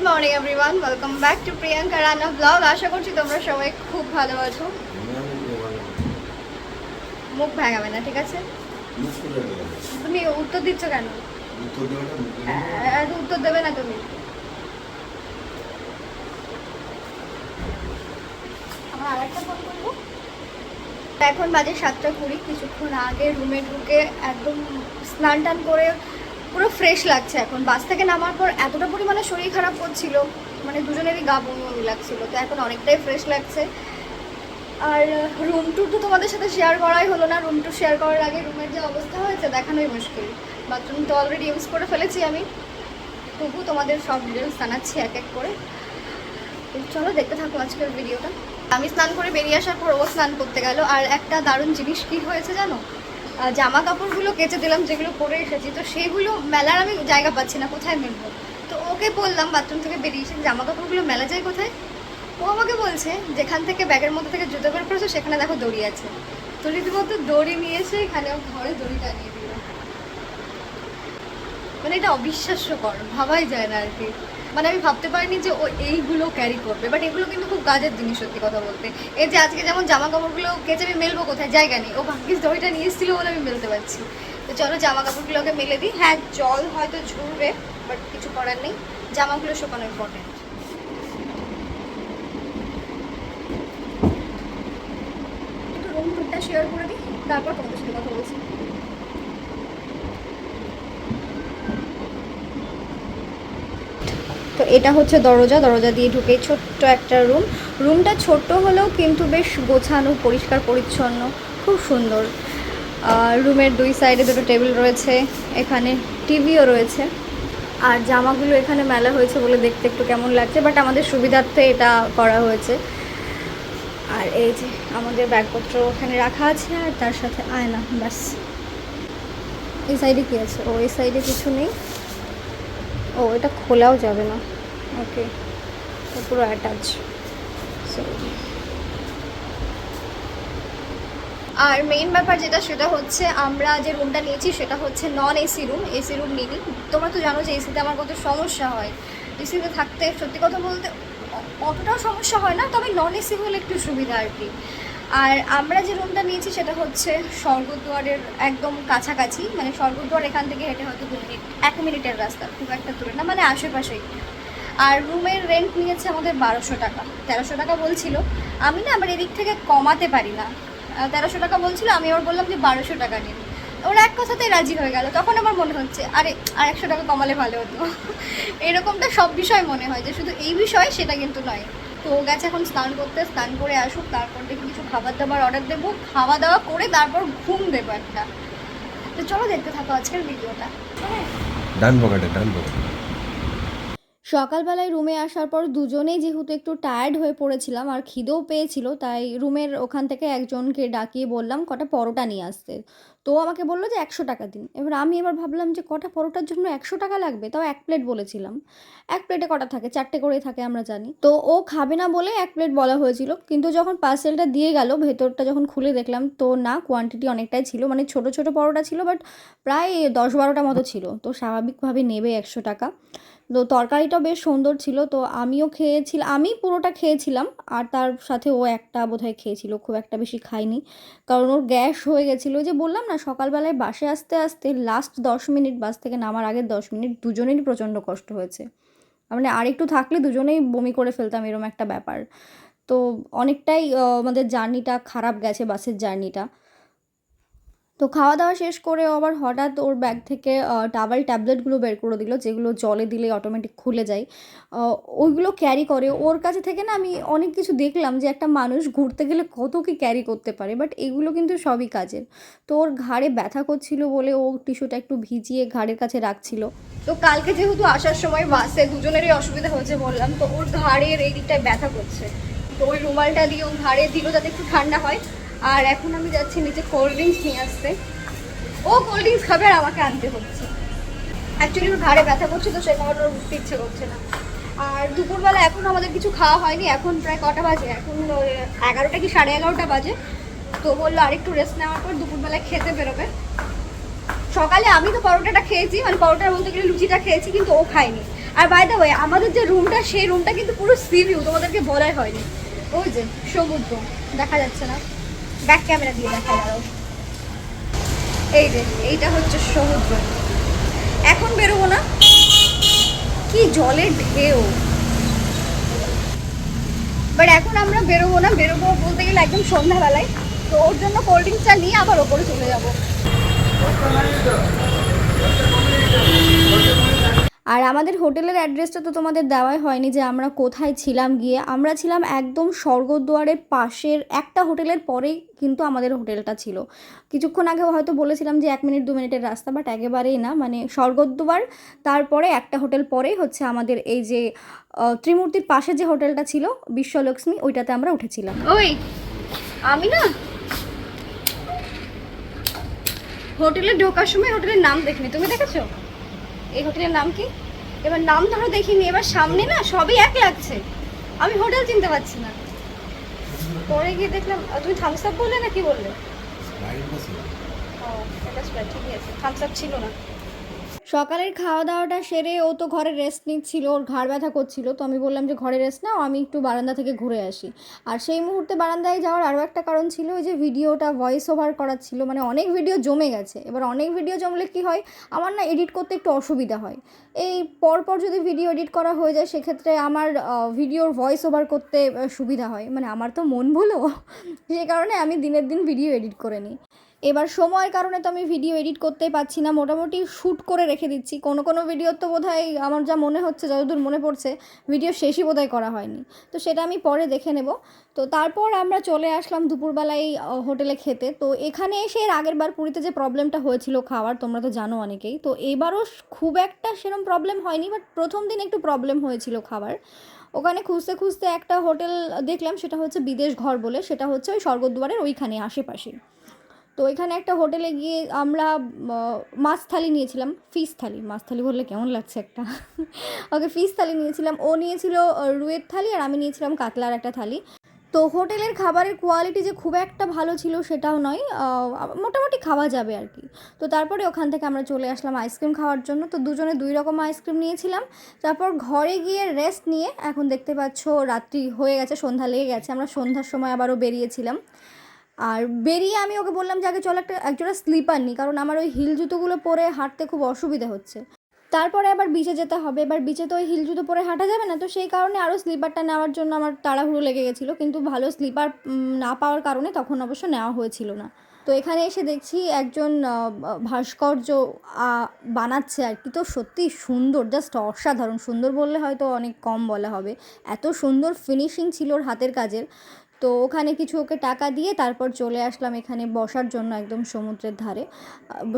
Good morning everyone welcome back to Priyanka রান্না blog আশা করছি তোমরা সবাই খুব ভালো আছো। মুখ ভাঙাবে না, ঠিক আছে? তুমি উত্তর দিচ্ছ কেন? উত্তর দেবে না তুমি। আমার আরেকটা ফোন করব? এখন বাজে সাতটা কুড়ি, কিছুক্ষণ আগে রুমে ঢুকে একদম স্নান টান করে পুরো ফ্রেশ লাগছে এখন। বাস থেকে নামার পর এতটা পরিমাণে শরীর খারাপ করছিল মানে দুজনেরই গা বমি বমি লাগছিল, তো এখন অনেকটাই ফ্রেশ লাগছে। আর রুম টুর তো তোমাদের সাথে শেয়ার করাই হলো না। রুম টুর শেয়ার করার আগে রুমের যে অবস্থা হয়েছে, দেখানোই মুশকিল। বাথরুম তো অলরেডি ইউজ করে ফেলেছি আমি। তবু তোমাদের সব ডিটেলস জানাচ্ছি এক এক করে। চলো দেখতে থাকো আজকের ভিডিওটা আমি স্নান করে বেরিয়ে আসার পর ও স্নান করতে গেল। আর একটা দারুণ জিনিস কি হয়েছে জানো? জামা কাপড়গুলো কেচে দিলাম, যেগুলো পরে এসেছি। তো সেগুলো মেলার আমি জায়গা পাচ্ছি না, কোথায় মেলবো? তো ওকে বললাম বাথরুম থেকে বেরিয়ে এসে জামা কাপড়গুলো মেলা যায় কোথায়? ও আমাকে বলছে, যেখান থেকে ব্যাগের মধ্যে থেকে জুতো বের করেছ, সেখানে দেখো দড়ি আছে। তো রীতিমতো দড়ি নিয়ে এসে এখানে ঘরে দড়ি টানিয়ে মানে এটা অবিশ্বাস্যকর, ভাবাই যায় না আর কি। মানে আমি ভাবতে পারিনি যে ও এইগুলো ক্যারি করবে বাট এগুলো কিন্তু খুব কাজের জিনিস সত্যি কথা বলতে। এই যে আজকে যেমন জামা কাপড়গুলো কেচে আমি মেলবো কোথায়? জায়গা নেই। ও ভাগ্যিস দড়িটা নিয়ে এসেছিল বলে আমি মেলতে পারছি। তো চলো জামা কাপড়গুলোকে মেলে দিই। হ্যাঁ জল হয়তো ঝরবে বাট কিছু করার নেই। জামাগুলো শুকানো ইম্পর্টেন্ট রুম টুরটা শেয়ার করে দিই, তারপর তোমাদের সাথে কথা বলছি। এটা হচ্ছে দরজা দরজা দিয়ে ঢুকে ছোট্ট একটা রুম। রুমটা ছোট্ট হলেও কিন্তু বেশ গোছানো, পরিষ্কার, পরিচ্ছন্ন, খুব সুন্দর। রুমের দুই সাইডে দুটো টেবিল রয়েছে, এখানে টিভিও রয়েছে। আর জামাগুলো এখানে মেলা হয়েছে বলে দেখতে একটু কেমন লাগছে, বাট আমাদের সুবিধার্থে এটা করা হয়েছে। আর এই যে আমাদের ব্যাগপত্র ওখানে রাখা আছে, আর তার সাথে আয়না, ব্যাস। এই সাইডে কি আছে? ও, এই সাইডে কিছু নেই। ও, এটা খোলাও যাবে না। ওকে পুরো অ্যাটাচ আর মেইন ব্যাপার যেটা, সেটা হচ্ছে আমরা যে রুমটা নিয়েছি, সেটা হচ্ছে non AC room AC room নিইনি তোমরা তো জানো যে এসিতে আমার কত সমস্যা হয়। এসিতে থাকতে, সত্যি কথা বলতে অতটাও সমস্যা হয় না, তবে নন এসি হলে একটু সুবিধা আর কি। আর আমরা যে রুমটা নিয়েছি, সেটা হচ্ছে স্বর্গদুয়ারের একদম কাছাকাছি মানে স্বর্গদুয়ার এখান থেকে হেঁটে হয়তো দু মিনিট, এক মিনিটের রাস্তা, খুব একটা দূরে না মানে আশেপাশেই। আর রুমের রেন্ট নিয়েছে আমাদের বারোশো টাকা। তেরোশো টাকা বলছিল। আমি না আমার এদিক থেকে কমাতে পারি না। তেরোশো টাকা বলছিল, আমি ওর বললাম যে বারোশো টাকা নিন। ওরা এক কথাতেই রাজি হয়ে গেল। তখন আমার মনে হচ্ছে, আরে, আর একশো টাকা কমালে ভালো হতো। এরকমটা সব বিষয় মনে হয় যে শুধু এই বিষয় সেটা কিন্তু নয়। তো ও গেছে এখন স্নান করতে, স্নান করে আসুক, তারপর দেখি কিছু খাবার দাবার অর্ডার দেবো। খাওয়া দাওয়া করে তারপর ঘুম দেবো একটা। তো চলো দেখতে থাকো আজকের ভিডিওটা ডান পকেটে ডান পকেটে সকালবেলায় রুমে আসার পর দুজনেই যেহেতু একটু টায়ার্ড হয়ে পড়েছিলাম আর খিদেও পেয়েছিল, তাই রুমের ওখান থেকে একজনকে ডাকিয়ে বললাম, কটা পরোটা নিয়ে আসতে। তো আমাকে বলল যে, একশো টাকা দিন। এবার আমি এবার ভাবলাম যে, কটা পরোটার জন্য একশো টাকা লাগবে? তাও এক প্লেট বলেছিলাম। এক প্লেটে কটা থাকে? চারটে করেই থাকে, আমরা জানি। তো ও খাবে না বলে এক প্লেট বলা হয়েছিল, কিন্তু যখন পার্সেলটা দিয়ে গেল, ভেতরটা যখন খুলে দেখলাম, তো না কোয়ান্টিটি অনেকটাই ছিল। মানে ছোট ছোট পরোটা ছিল বাট প্রায় দশ বারোটা মতো ছিল। তো স্বাভাবিকভাবে নেবে একশো টাকা। তো তরকারিটা বেশ সুন্দর ছিল। তো আমিও খেয়েছিলাম আমি পুরোটা খেয়েছিলাম। আর তার সাথে ও একটা বোধহয় খেয়েছিল, খুব একটা বেশি খাইনি কারণ ওর গ্যাস হয়ে গেছিল যে বললাম না, সকালবেলায় বাসে আসতে আসতে লাস্ট দশ মিনিট, বাস থেকে নামার আগের দশ মিনিট দুজনেরই প্রচণ্ড কষ্ট হয়েছে। মানে আর একটু থাকলে দুজনেই বমি করে ফেলতাম, এরম একটা ব্যাপার। তো অনেকটাই আমাদের জার্নিটা খারাপ গেছে বাসের জার্নিটা তো খাওয়া দাওয়া শেষ করে আবার হঠাৎ ওর ব্যাগ থেকে টাবাল ট্যাবলেটগুলো বের করে দিল, যেগুলো জলে দিলে অটোমেটিক খুলে যায়। ওইগুলো ক্যারি করে। ওর কাছে থেকে না আমি অনেক কিছু দেখলাম যে একটা মানুষ ঘুরতে গেলে কত কি ক্যারি করতে পারে বাট এগুলো কিন্তু সবই কাজের। তো ওর ঘাড়ে ব্যথা করছিল বলে ও টিস্যুটা একটু ভিজিয়ে ঘাড়ের কাছে রাখছিল। তো কালকে যেহেতু আসার সময় বাসে দুজনেরই অসুবিধা হয়েছে বললাম, তো ওর ঘাড়ের এই দিকটায় ব্যথা করছে। তো ওই রুমালটা দিয়ে ও ঘাড়ে দিল যাতে একটু ঠান্ডা হয়। আর এখন আমি যাচ্ছি নিচে কোল্ড ড্রিঙ্কস নিয়ে আসতে। ও কোল্ড ড্রিঙ্কস খাবে আর আমাকে আনতে হচ্ছে। অ্যাকচুয়ালি ওর ঘাড়ে ব্যথা করছে তো সেই কারণে ওর উঠতে ইচ্ছে করছে না। আর দুপুরবেলা এখন আমাদের কিছু খাওয়া হয়নি, এখন প্রায় কটা বাজে। এখন এগারোটা কি সাড়ে এগারোটা বাজে। তো বলল আরেকটু রেস্ট নেওয়ার পর দুপুরবেলায় খেতে বেরোবে। সকালে আমি তো পরোটাটা খেয়েছি মানে পরোটার বলতে গেলে লুচিটা খেয়েছি, কিন্তু ও খায়নি। আর বাই দ্য ওয়ে আমাদের যে রুমটা সেই রুমটা কিন্তু পুরো সি ভিউ তোমাদেরকে বলাই হয়নি। ওই যে সমুদ্র, দেখা যাচ্ছে না। ব্যাক ক্যামেরা দিয়ে দেখা যাও এই যে, এইটা হচ্ছে সমুদ্র। এখন বেরোবো না। কি জলের ঢেউ। বাট এখন আমরা বেরোবো না। বেরোবো বলতে গেলে একদম সন্ধ্যাবেলায়। তো ওর জন্য কোল্ড ড্রিঙ্কসটা নিয়ে আবার ওপরে চলে যাব। আর আমাদের হোটেলের অ্যাড্রেসটা তো তোমাদের দেওয়াই হয়নি যে আমরা কোথায় ছিলাম গিয়ে। আমরা ছিলাম একদম স্বর্গদ্বারের পাশের একটা হোটেলের পরেই কিন্তু আমাদের হোটেলটা ছিল। কিছুক্ষণ আগে হয়তো বলেছিলাম যে এক মিনিট, দু মিনিটের রাস্তা, বাট একেবারেই না। মানে স্বর্গদ্বার, তারপরে একটা হোটেল পরেই হচ্ছে আমাদের এই যে ত্রিমূর্তির পাশে যে হোটেলটা ছিল, বিশ্বলক্ষ্মী, ওইটাতে আমরা উঠেছিলাম। ওই, আমি না হোটেলে ঢোকার সময় হোটেলের নাম দেখিনি। তুমি দেখেছ? এই হোটেলের নাম কি? এবার নাম ধরো দেখিনি এবার সামনে না সবই এক লাগছে। আমি হোটেল চিনতে পারছি না। পরে গিয়ে দেখলাম তুমি থামস আপ বললে না কি বললে? ও এটা ঠিকই আছে। থামস আপ ছিল না। সকালের খাওয়া দাওয়াটা সেরে ও তো ঘরে রেস্ট নিচ্ছিল, ওর ঘাড় ব্যথা করছিল। তো আমি বললাম যে, ঘরে রেস্ট নাও, আমি একটু বারান্দা থেকে ঘুরে আসি। আর সেই মুহূর্তে বারান্দায় যাওয়ার আরও একটা কারণ ছিল, ওই যে ভিডিওটা ভয়েস ওভার করার ছিল মানে অনেক ভিডিও জমে গেছে। এবার অনেক ভিডিও জমলে কি হয়, আমার না এডিট করতে একটু অসুবিধা হয়। এই পরপর যদি ভিডিও এডিট করা হয়ে যায়, সেক্ষেত্রে আমার ভিডিওর ভয়েস ওভার করতে সুবিধা হয়। মানে আমার তো মন ভুলো সেই কারণে আমি দিনের দিন ভিডিও এডিট করে নিই। এবার সময়ের কারণে তো আমি ভিডিও এডিট করতেই পারছি না। মোটামুটি শ্যুট করে রেখে দিচ্ছি। কোনো কোনো ভিডিও তো বোধহয় আমার যা মনে হচ্ছে, যতদূর মনে পড়ছে ভিডিও শেষই বোধহয় করা হয়নি। তো সেটা আমি পরে দেখে নেব। তো তারপর আমরা চলে আসলাম দুপুরবেলায় হোটেলে খেতে। তো এখানে এসে এর আগের বার পুরীতে যে প্রবলেমটা হয়েছিল খাওয়ার, তোমরা তো জানো অনেকেই। তো এবারও খুব একটা সেরকম প্রবলেম হয়নি বাট প্রথম দিন একটু প্রবলেম হয়েছিল খাবার ওখানে খুঁজতে খুঁজতে একটা হোটেল দেখলাম, সেটা হচ্ছে বিদেশ ঘর বলে। সেটা হচ্ছে ওই স্বর্গদ্বারের ওইখানে, আশেপাশে। তো এখানে একটা হোটেলে গিয়ে আমরা মাছ থালি নিয়েছিলাম। ফিশ থালি। মাছ থালি বললে কেমন লাগছে একটা? ওকে ফিশ থালি নিয়েছিলাম। ও নিয়েছিল আহ, রুইয়ের থালি আর আমি নিয়েছিলাম কাতলার একটা থালি। তো হোটেলের খাবারের কোয়ালিটি যে খুব একটা ভালো ছিল সেটাও নয় মোটামুটি খাওয়া যাবে আর কি। তো তারপরে ওখান থেকে আমরা চলে আসলাম আইসক্রিম খাওয়ার জন্য। তো দুজনে দুই রকম আইসক্রিম নিয়েছিলাম। তারপর ঘরে গিয়ে রেস্ট নিয়ে এখন দেখতে পাচ্ছ রাত্রি হয়ে গেছে সন্ধ্যা লেগে গেছে। আমরা সন্ধ্যার সময় আবারও বেরিয়েছিলাম। আর বেরিয়ে আমি ওকে বললাম যে, আগে চল একটা, একজোড়া স্লিপার নিই কারণ আমার ওই হিল জুতোগুলো পরে হাঁটতে খুব অসুবিধা হচ্ছে। তারপরে আবার বিচে যেতে হবে। এবার বিচে তো ওই হিল জুতো পরে হাঁটা যাবে না, তো সেই কারণে আরও স্লিপারটা নেওয়ার জন্য আমার তাড়াহুড়ো লেগে গেছিল। কিন্তু ভালো স্লিপার না পাওয়ার কারণে তখন অবশ্য নেওয়া হয়েছিল না। তো এখানে এসে দেখছি একজন ভাস্কর্য বানাচ্ছে আর কি। তো সত্যি সুন্দর জাস্ট অসাধারণ। সুন্দর বললে হয়তো অনেক কম বলা হবে। এত সুন্দর ফিনিশিং ছিল ওর হাতের কাজের। তো ওখানে কিছু ওকে টাকা দিয়ে তারপর চলে আসলাম এখানে বসার জন্য একদম সমুদ্রের ধারে।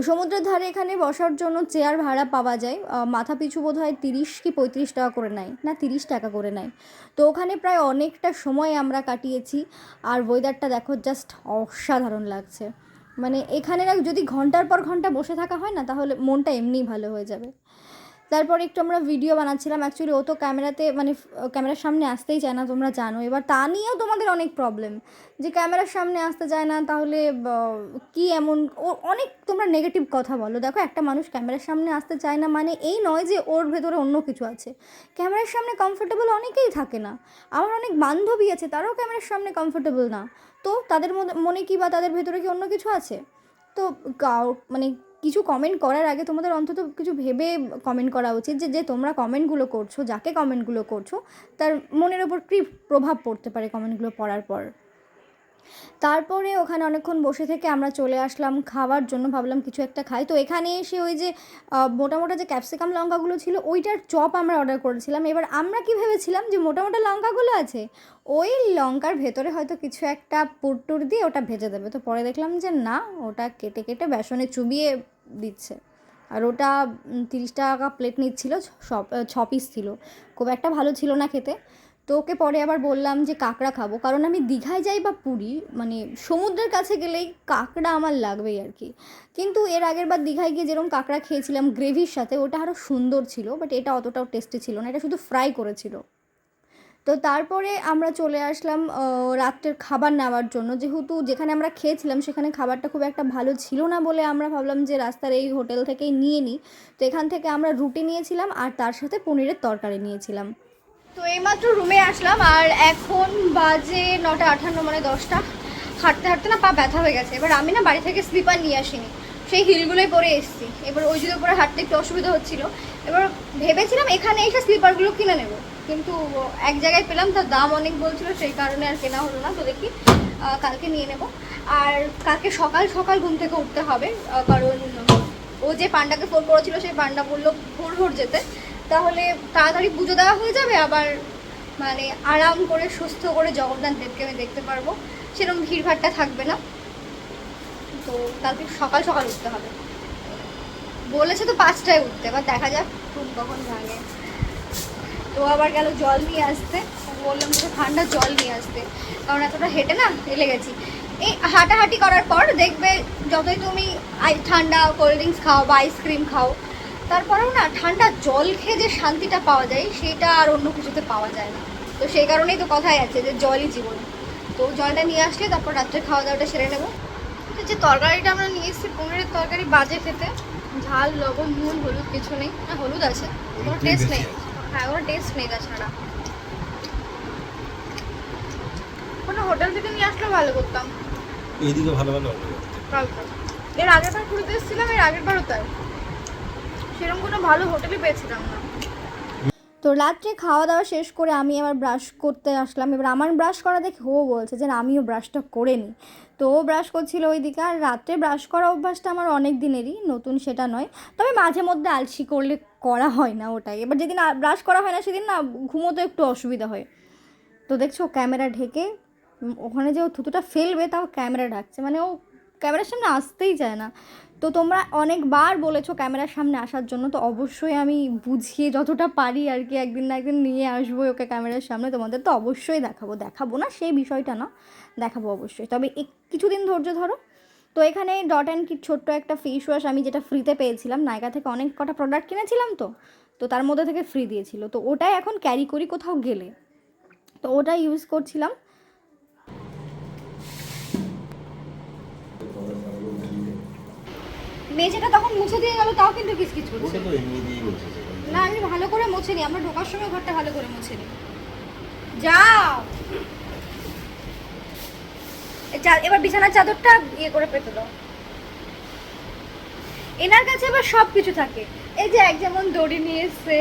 সমুদ্রের ধারে এখানে বসার জন্য চেয়ার ভাড়া পাওয়া যায়। মাথা পিছু বোধ হয় তিরিশ কি পঁয়ত্রিশ টাকা করে নেয়। না, তিরিশ টাকা করে নেয়। তো ওখানে প্রায় অনেকটা সময় আমরা কাটিয়েছি। আর ওয়েদারটা দেখো জাস্ট অসাধারণ লাগছে। মানে এখানে যদি ঘণ্টার পর ঘণ্টা বসে থাকা হয় না, তাহলে মনটা এমনিই ভালো হয়ে যাবে। তারপর একটু আমরা ভিডিও বানাচ্ছিলাম। অ্যাকচুয়ালি ও তো ক্যামেরাতে মানে ক্যামেরার সামনে আসতেই চায় না, তোমরা জানো। এবার তা নিয়েও তোমাদের অনেক প্রবলেম যে ক্যামেরার সামনে আসতে চায় না, তাহলে কি এমন, ও অনেক, তোমরা নেগেটিভ কথা বলো। দেখো, একটা মানুষ ক্যামেরার সামনে আসতে চায় না মানে এই নয় যে ওর ভেতরে অন্য কিছু আছে। ক্যামেরার সামনে কমফোর্টেবল অনেকেই থাকে না। আমার অনেক বান্ধবী আছে, তারাও ক্যামেরার সামনে কমফোর্টেবল না। তো তাদের মনে কি বা তাদের ভেতরে কি অন্য কিছু আছে? তো মানে কিছু কমেন্ট করার আগে তোমাদের অন্তত কিছু ভেবে কমেন্ট করা উচিত যে যে তোমরা কমেন্টগুলো করছ, যাকে কমেন্টগুলো করছ, তার মনের ওপর কী প্রভাব পড়তে পারে কমেন্টগুলো পড়ার পর? তারপরে ওখানে অনেকক্ষণ বসে থেকে আমরা চলে আসলাম, খাওয়ার জন্য ভাবলাম কিছু একটা খাই। তো এখানে এসে ওই যে মোটা মোটা যে ক্যাপসিকাম লঙ্কাগুলো ছিল, ওইটার চপ আমরা অর্ডার করেছিলাম। এবার আমরা কি ভেবেছিলাম যে মোটা মোটা লঙ্কাগুলো আছে, ওই লঙ্কার ভেতরে হয়তো কিছু একটা পুরটুর দিয়ে ওটা ভেজে দেবে। তো পরে দেখলাম যে, না, ওটা কেটে কেটে বেসনে চুবিয়ে দিচ্ছে। আর ওটা তিরিশ টাকা প্লেট নিচ্ছিল ছ পিস ছিল। খুব একটা ভালো ছিল না খেতে। তো ওকে পরে আবার বললাম যে, কাঁকড়া খাব। কারণ আমি দীঘায় যাই বা পুরী মানে সমুদ্রের কাছে গেলেই কাঁকড়া আমার লাগবেই আর কি। কিন্তু এর আগের বার দীঘায় গিয়ে যেরকম কাঁকড়া খেয়েছিলাম গ্রেভির সাথে, ওটা আরও সুন্দর ছিল বাট এটা অতটাও টেস্টি ছিল না। এটা শুধু ফ্রাই করেছিল। তো তারপরে আমরা চলে আসলাম রাত্রের খাবার নেওয়ার জন্য। যেহেতু যেখানে আমরা খেয়েছিলাম সেখানে খাবারটা খুব একটা ভালো ছিল না বলে আমরা ভাবলাম যে রাস্তার এই হোটেল থেকেই নিয়ে নিই। তো এখান থেকে আমরা রুটি নিয়েছিলাম আর তার সাথে পনিরের তরকারি নিয়েছিলাম। তো এইমাত্র রুমে আসলাম আর এখন বাজে নটা আঠান্ন মানে দশটা। হাঁটতে হাঁটতে না পা ব্যথা হয়ে গেছে। এবার আমি না বাড়ি থেকে স্লিপার নিয়ে আসিনি। সেই হিলগুলোই পরে এসেছি। এবার ওই জুতো পরে হাঁটতে একটু অসুবিধা হচ্ছিল। এবার ভেবেছিলাম এখানে এসে স্লিপারগুলো কিনে নেব। কিন্তু এক জায়গায় পেলাম, তার দাম অনেক বলছিল, সেই কারণে আর কেনা হলো না, তো দেখি কালকে নিয়ে নেব। আর কালকে সকাল সকাল ঘুম থেকে উঠতে হবে কারণ ও যে পান্ডাকে ফোন করেছিল, সেই পান্ডা বলল, ভোর ভোর যেতে। তাহলে তাড়াতাড়ি পুজো দেওয়া হয়ে যাবে, আবার মানে আরাম করে, সুস্থ করে জগন্নাথ দেবকে আমি দেখতে পারব। সেরকম ভিড়ভাড়টা থাকবে না। তো কালকে সকাল সকাল উঠতে হবে। বলেছে তো পাঁচটায় উঠতে, এবার দেখা যাক ঘুম কখন ভাঙে। তো আবার গেল জল নিয়ে আসতে। বললাম যে ঠান্ডা জল নিয়ে আসতে। কারণ এতটা হেঁটে না হেলে গেছি। এই হাঁটাহাঁটি করার পর দেখবে যতই তুমি আই- ঠান্ডা কোল্ড ড্রিঙ্কস খাও বা আইসক্রিম খাও তারপরেও না ঠান্ডা জল খেয়ে যে শান্তিটা পাওয়া যায় সেটা আর অন্য কিছুতে পাওয়া যায় না। তো সেই কারণেই তো কথাই আছে যে জলই জীবন। তো জলটা নিয়ে আসলে তারপর রাত্রে খাওয়া দাওয়াটা সেরে নেব। তো যে তরকারিটা আমরা নিয়ে এসেছি পনিরের তরকারি বাজে খেতে। ঝাল লবণ নুন হলুদ কিছু নেই। না হলুদ আছে কোনো টেস্ট নেই। কোনো টেস্ট নেই তাছাড়া কোনো হোটেল থেকে নিয়ে আসলে ভালো করতাম। এইদিকে ভালো ভালো এর আগের বার পুরীতে এসেছিলাম এর আগের বারও তাই। সেরকম কোনো ভালো হোটেলই পেয়েছিলাম না। তো রাত্রে খাওয়া দাওয়া শেষ করে আমি আবার ব্রাশ করতে আসলাম। এবার আমার ব্রাশ করা দেখে ও বলছে যে আমিও ব্রাশটা করে নিই তো ও ব্রাশ করছিল ওইদিকে আর রাত্রে ব্রাশ করা অভ্যাসটা আমার অনেক দিনেরই, নতুন সেটা নয়। তবে মাঝে মধ্যে আলসি করলে করা হয় না ওটাই। এবার যেদিন ব্রাশ করা হয় না, সেদিন না ঘুমোতে একটু অসুবিধা হয়। তো দেখছ ক্যামেরা ঢেকে ওখানে যে ও থুতুটা ফেলবে, তাও ক্যামেরা ঢাকছে। মানে ও ক্যামেরার সামনে আসতেই চায় না। তো তোমরা অনেকবার বলেছ ক্যামেরার সামনে আসার জন্য, তো অবশ্যই আমি বুঝিয়ে যতটা পারি আর কি একদিন না একদিন নিয়ে আসব ওকে ক্যামেরার সামনে। তোমাদের তো অবশ্যই দেখাবো। দেখাবো না, সেই বিষয়টা না, দেখাবো অবশ্যই। তবে কিছুদিন ধৈর্য ধরো। তো এখানে ডট অ্যান্ড কিট ছোট্ট একটা ফেস ওয়াশ আমি যেটা ফ্রিতে পেয়েছিলাম, নায়িকা থেকে অনেক কটা প্রোডাক্ট কিনেছিলাম তো তো তার মধ্যে থেকে ফ্রি দিয়েছিল। তো ওটাই এখন ক্যারি করি কোথাও গেলে। তো ওটা ইউজ করছিলাম। মেঝেটা তখন মুছে দিয়ে গেল তাও কিন্তু কিচকিচ করছে না আমি ভালো করে মুছে নিই আমরা ঢোকার সময় ঘরটা ভালো করে মুছে নিই যাও! এবার বিছানার চাদরটা ইয়ে করে পেতে দাও। এনার কাছে আবার সব কিছু থাকে। এই যে এক যেমন দড়ি নিয়ে এসছে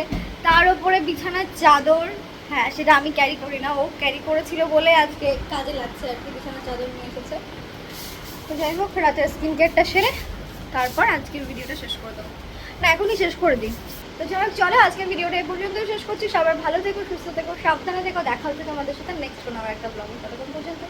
তার উপরে বিছানার চাদর। হ্যাঁ সেটা আমি ক্যারি করি না ও ক্যারি করেছিল বলে আজকে কাজে লাগছে আর কি বিছানার চাদর নিয়ে এসেছে। তো যাই হোক রাতের স্কিন কেয়ারটা সেরে তারপর আজকের ভিডিওটা শেষ করে দেবো। না, এখনই শেষ করে দিই। তো যাই চলো আজকের ভিডিওটা এই পর্যন্ত শেষ করছি। সবাই ভালো থেকো, সুস্থ থেকো, সাবধানে থেকো। দেখা হচ্ছে তোমাদের সাথে নেক্সট কোনো একটা ব্লগ ততক্ষণ পর্যন্ত